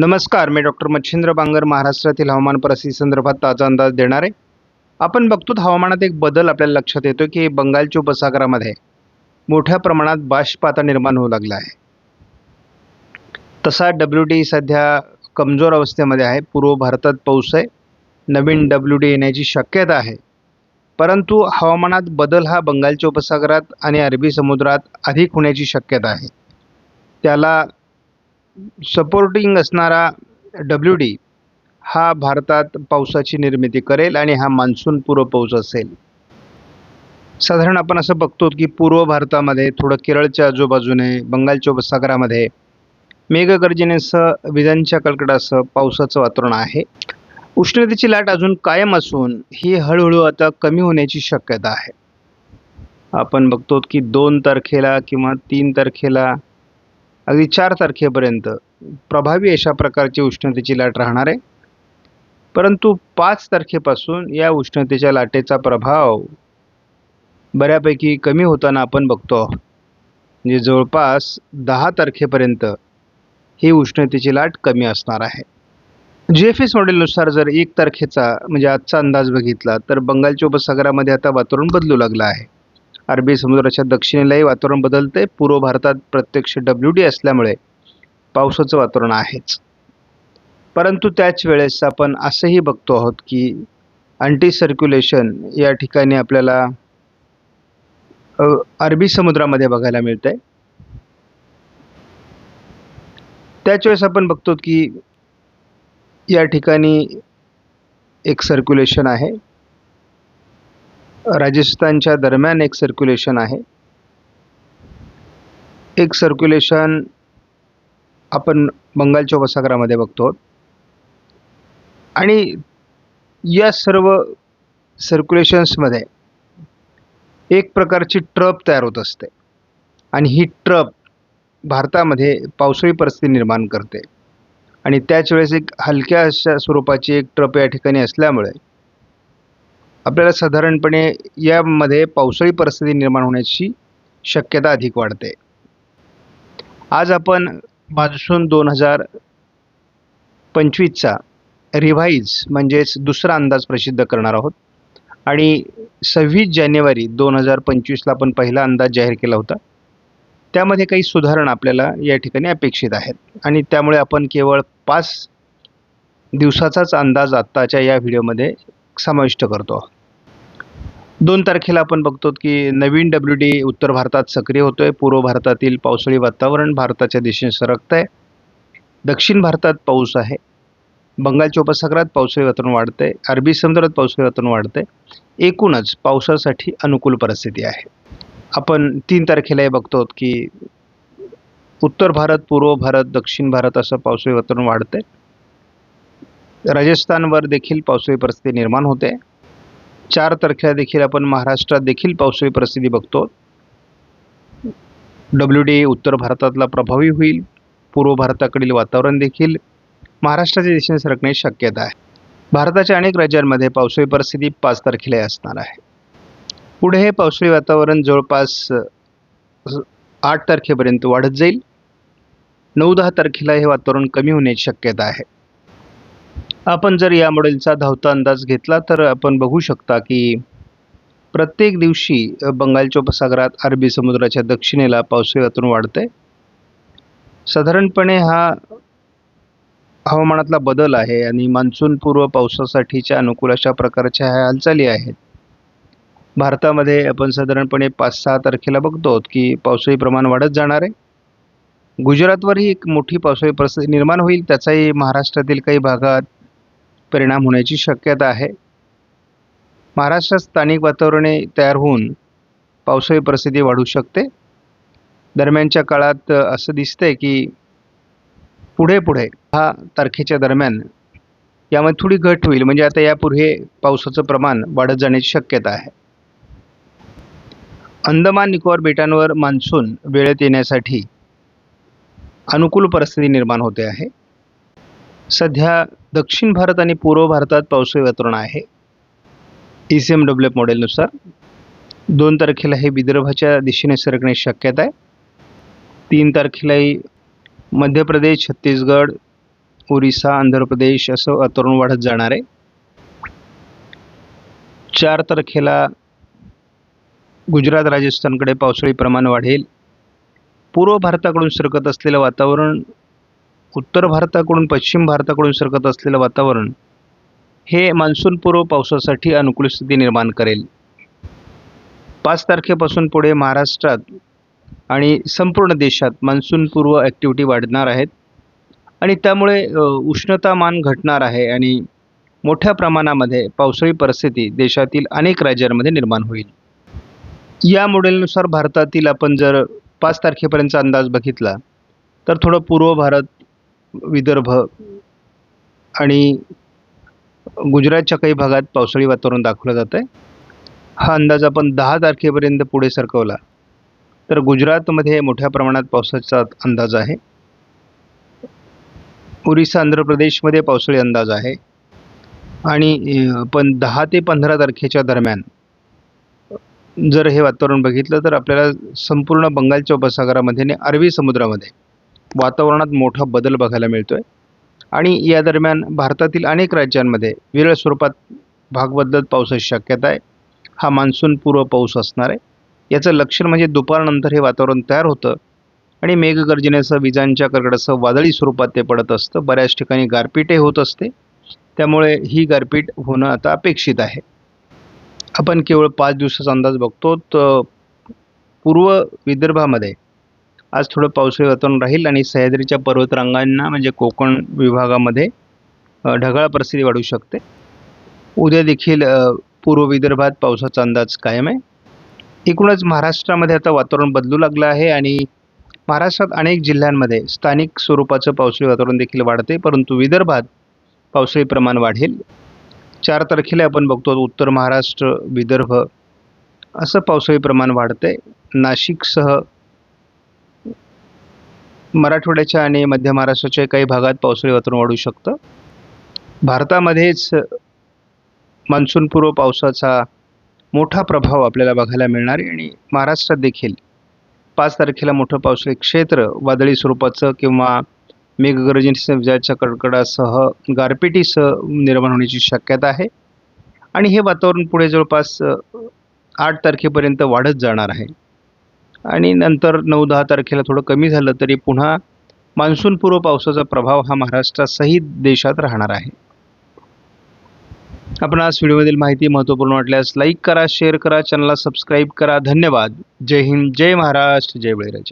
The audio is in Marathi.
नमस्कार मी डॉक्टर मच्छिंद्र बांगर महाराष्ट्रातील हवामान परिस्थिती संदर्भात ताजा अंदाज देणार आहे. आपण बघतो हवामानात एक बदल आपल्याला लक्षात येतो की बंगालच्या उपसागरामध्ये मोठ्या प्रमाणात बाष्प आता निर्माण होऊ लागला आहे. तसा डब्ल्यू डी सध्या कमजोर अवस्थेमध्ये आहे. पूर्व भारतात पाऊस आहे. नवीन डब्ल्यू डी येण्याची शक्यता आहे. परंतु हवामानात बदल हा बंगालच्या उपसागरात आणि अरबी समुद्रात अधिक होण्याची शक्यता आहे. त्याला सपोर्टिंग असणारा डब्ल्यू डी हा भारतात पावसाची निर्मिती करेल आणि हा मान्सून पूर्व पाऊस असेल. साधारण आपण असं बघतो की पूर्व भारतामध्ये थोडं केरळच्या आजूबाजूने बंगालच्या उपसागरामध्ये मेघगर्जनेसह विजांच्या कडकडासह पावसाचं वातावरण आहे. उष्णतेची लाट अजून कायम असून ही हळूहळू आता कमी होण्याची शक्यता आहे. आपण बघतो की दोन तारखेला किंवा तीन तारखेला अगदी चार तारखेपर्यंत प्रभावी अशा प्रकारची उष्णतेची लाट राहणार आहे. परंतु पाच तारखेपासून या उष्णतेच्या लाटेचा प्रभाव बऱ्यापैकी कमी होताना आपण बघतो म्हणजे जवळपास दहा तारखेपर्यंत ही उष्णतेची लाट कमी असणार आहे. जी एफ एस मॉडेलनुसार जर एक तारखेचा म्हणजे आजचा अंदाज बघितला तर बंगालच्या उपसागरामध्ये आता वातावरण बदलू लागलं आहे. अरबी समुद्राच्या दक्षिणेलाही वातावरण बदलते पूर्व भारतात प्रत्यक्ष डब्ल्यू डी असल्यामुळे पावसाचं वातावरण आहेच. परंतु त्याच वेळेस आपण असंही बघतो आहोत की अँटी सर्क्युलेशन या ठिकाणी आपल्याला अरबी समुद्रामध्ये बघायला मिळतंय. त्याच वेळेस आपण बघतो की या ठिकाणी एक सर्क्युलेशन आहे. राजस्थानच्या दरम्यान एक सर्क्युलेशन आहे. एक सर्क्युलेशन आपण बंगालच्या उपसागरामध्ये बघतो. आणि या सर्व सर्क्युलेशन्समध्ये एक प्रकारची ट्रप तयार होत असते. आणि ही ट्रप भारतामध्ये पावसाळी परिस्थिती निर्माण करते. आणि त्याच वेळेस एक हलक्या अशा स्वरूपाची एक ट्रप या ठिकाणी असल्यामुळे आपल्याला साधारणपणे यामध्ये पावसाळी परिस्थिती निर्माण होण्याची शक्यता अधिक वाढते. आज आपण मान्सून दोन हजार पंचवीसचा रिव्हाईज म्हणजेच दुसरा अंदाज प्रसिद्ध करणार आहोत. आणि सव्वीस जानेवारी दोन हजार पंचवीसला आपण पहिला अंदाज जाहीर केला होता. त्यामध्ये काही सुधारणा आपल्याला या ठिकाणी अपेक्षित आहेत. आणि त्यामुळे आपण केवळ पाच दिवसाचाच अंदाज आत्ताच्या या व्हिडिओमध्ये समाविष्ट करतो आहोत. दोन तारखेला आपण बघतो की नवीन डब्ल्यू डी उत्तर भारतात सक्रिय होतो आहे पूर्व भारतातील पावसाळी वातावरण भारताच्या दिशेने सरकतं आहे दक्षिण भारतात पाऊस आहे. बंगालच्या उपसागरात पावसाळी वातावरण वाढतं आहे अरबी समुद्रात पावसाळी वातावरण वाढतं आहे एकूणच पावसासाठी अनुकूल परिस्थिती आहे. आपण तीन तारखेला हे बघतो की उत्तर भारत पूर्व भारत दक्षिण भारत असं पावसाळी वातावरण वाढतं आहे राजस्थानवर देखील पावसाळी परिस्थिती निर्माण होते. चार तारखेला देखील आपण महाराष्ट्रात देखील पावसाळी परिस्थिती बघतो. डब्ल्यू डी उत्तर भारतातला प्रभावी होईल. पूर्व भारताकडील वातावरण देखील महाराष्ट्राच्या दिशेने सरकण्याची शक्यता आहे. भारताच्या अनेक राज्यांमध्ये पावसाळी परिस्थिती पाच तारखेला असणार आहे. पुढे हे पावसाळी वातावरण जवळपास आठ तारखेपर्यंत वाढत जाईल. नऊ दहा तारखेला हे वातावरण कमी होण्याची शक्यता आहे. आपण जर या मॉडेलचा धावता अंदाज घेतला तर आपण बघू शकता की प्रत्येक दिवशी बंगालच्या उपसागरात अरबी समुद्राच्या दक्षिणेला पावसाळी वातावरण वाढतंय. साधारणपणे हा हवामानातला बदल आहे आणि मान्सून पूर्व पावसासाठीच्या अनुकूल अशा प्रकारच्या ह्या हालचाली आहेत. भारतामध्ये आपण साधारणपणे पाच सहा तारखेला बघतो की पावसाळी प्रमाण वाढत जाणार आहे. गुजरातवरही एक मोठी पावसाळी परिस्थिती निर्माण होईल त्याचाही महाराष्ट्रातील काही भागात परिणाम होण्याची शक्यता आहे. महाराष्ट्रात स्थानिक वातावरणे तयार होऊन पावसाळी परिस्थिती वाढू शकते. दरम्यानच्या काळात असं दिसतंय की पुढे पुढे हा तारखेच्या दरम्यान यामध्ये थोडी घट होईल. म्हणजे आता यापुढे पावसाचं प्रमाण वाढत जाण्याची शक्यता आहे. अंदमान निकोबार बेटांवर मान्सून वेळेत येण्यासाठी अनुकूल परिस्थिती निर्माण होते आहे. सध्या दक्षिण भारत आणि पूर्व भारतात पावसाळी वातावरण आहे. E C M W F मॉडेलनुसार दोन तारखेला हे विदर्भाच्या दिशेने सरकण्याची शक्यता आहे. तीन तारखेलाही मध्य प्रदेश छत्तीसगड ओरिसा आंध्र प्रदेश असं वातावरण वाढत जाणार आहे. चार तारखेला गुजरात राजस्थानकडे पावसाळी प्रमाण वाढेल. पूर्व भारताकडून सरकत असलेलं वातावरण उत्तर भारताकडून पश्चिम भारताकडून सरकत असलेलं वातावरण हे मान्सूनपूर्व पावसासाठी अनुकूल स्थिती निर्माण करेल. पाच तारखेपासून पुढे महाराष्ट्रात आणि संपूर्ण देशात मान्सूनपूर्व ॲक्टिव्हिटी वाढणार आहेत. आणि त्यामुळे उष्णतामान घटणार आहे आणि मोठ्या प्रमाणामध्ये पावसाळी परिस्थिती देशातील अनेक राज्यांमध्ये निर्माण होईल. या मॉडेलनुसार भारतातील आपण जर पाच तारखेपर्यंतचा अंदाज बघितला तर थोडं पूर्व भारत विदर्भ आणि गुजरातच्या काही भागात पावसाळी वातावरण दाखवलं जात आहे हा अंदाज आपण दहा तारखेपर्यंत पुढे सरकवला. तर गुजरातमध्ये मोठ्या प्रमाणात पावसाचा अंदाज आहे. ओरिसा आंध्र प्रदेशमध्ये पावसाळी अंदाज आहे. आणि पण दहा ते पंधरा तारखेच्या दरम्यान जर हे वातावरण बघितलं तर आपल्याला संपूर्ण बंगालच्या उपसागरामध्ये आणि अरबी समुद्रामध्ये वातावरणात मोठा बदल बघायला मिळतो आहे आणि या दरम्यान भारतातील अनेक राज्यांमध्ये विरळ स्वरूपात भाग बदलत पावसाची शक्यता आहे. हा मान्सूनपूर्व पाऊस असणार आहे. याचं लक्षण म्हणजे दुपारनंतर हे वातावरण तयार होतं आणि मेघगर्जनेसह विजांच्या कडकडासह वादळी स्वरूपात ते पडत असतं. बऱ्याच ठिकाणी गारपीटही होत असते. त्यामुळे ही गारपीट होणं आता अपेक्षित आहे. आपण केवळ पाच दिवसाचा अंदाज बघतो तर पूर्व विदर्भामध्ये आज थोडं पावसाळी वातावरण राहील आणि सह्याद्रीच्या पर्वतरांगांना म्हणजे कोकण विभागामध्ये ढगाळ परिस्थिती वाढू शकते. उद्या देखील पूर्व विदर्भात पावसाचा अंदाज कायम आहे. एकूणच महाराष्ट्रामध्ये आता वातावरण बदलू लागलं आहे आणि महाराष्ट्रात अनेक जिल्ह्यांमध्ये स्थानिक स्वरूपाचं पावसाळी वातावरण देखील वाढते परंतु विदर्भात पावसाळी प्रमाण वाढेल. चार तारखेला आपण बघतो उत्तर महाराष्ट्र विदर्भ असं पावसाळी प्रमाण वाढते नाशिकसह मराठवाड्याच्या आणि मध्य महाराष्ट्राच्या काही भागात पावसाळी वातावरण वाढू शकतं. भारतामध्येच मान्सूनपूर्व पावसाचा मोठा प्रभाव आपल्याला बघायला मिळणार आहे आणि महाराष्ट्रात देखील पाच तारखेला मोठं पावसाळी क्षेत्र वादळी स्वरूपाचं किंवा मेघगर्जनेसह विजाच्या कडकडासह गारपिटीसह निर्माण होण्याची शक्यता आहे. आणि हे वातावरण पुढे जवळपास आठ तारखेपर्यंत वाढत जाणार आहे. आणि नंतर नऊ दहा तारखेला थोडं कमी झालं तरी पुन्हा मान्सूनपूर्व पावसाचा प्रभाव हा महाराष्ट्रासहित देशात राहणार आहे. आपण आज व्हिडिओमधील माहिती महत्त्वपूर्ण वाटल्यास लाईक करा शेअर करा चॅनलला सबस्क्राईब करा. धन्यवाद. जय हिंद जय महाराष्ट्र जय बळीराजे.